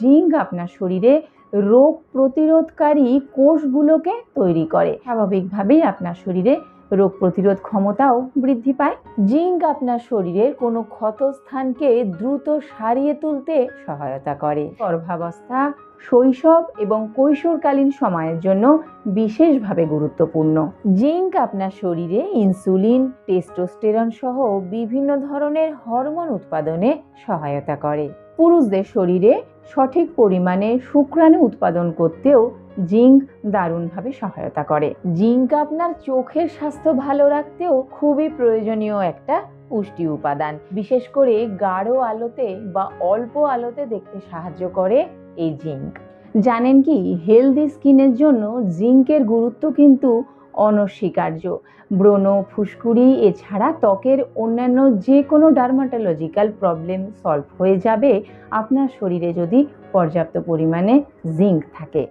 Zinc আপনার শরীরে রোগ প্রতিরোধকারী কোষগুলোকে তৈরি করে। স্বাভাবিকভাবেই আপনার শরীরে রোগ প্রতিরোধ ক্ষমতাও বৃদ্ধি পায়। জিঙ্ক আপনার শরীরের কোনো ক্ষতস্থানকে দ্রুত সারিয়ে তুলতে সহায়তা করে। গর্ভাবস্থা, শৈশব এবং কৈশোরকালীন সময়ের জন্য বিশেষভাবে গুরুত্বপূর্ণ। জিঙ্ক আপনার শরীরে ইনসুলিন, টেস্টোস্টেরন সহ বিভিন্ন ধরনের হরমোন উৎপাদনে সহায়তা করে। পুরুষদের শরীরে সঠিক পরিমাণে শুক্রাণু উৎপাদন করতেও জিঙ্ক দারুণভাবে সহায়তা করে। জিঙ্ক আপনার চোখের স্বাস্থ্য ভালো রাখতেও খুবই প্রয়োজনীয় একটা পুষ্টি উপাদান। বিশেষ করে গাঢ় আলোতে বা অল্প আলোতে দেখতে সাহায্য করে এই জিঙ্ক। জানেন কি হেলদি স্কিনের জন্য জিঙ্কের গুরুত্ব কিন্তু অনস্বীকার্য। ব্রণ, ফুসকুড়ি, এছাড়া ত্বকের অন্যান্য যে কোনো ডার্মাটোলজিক্যাল প্রবলেম সলভ হয়ে যাবে। আপনার শরীরে যদি পর্যাপ্ত পরিমাণে জিঙ্ক থাকে।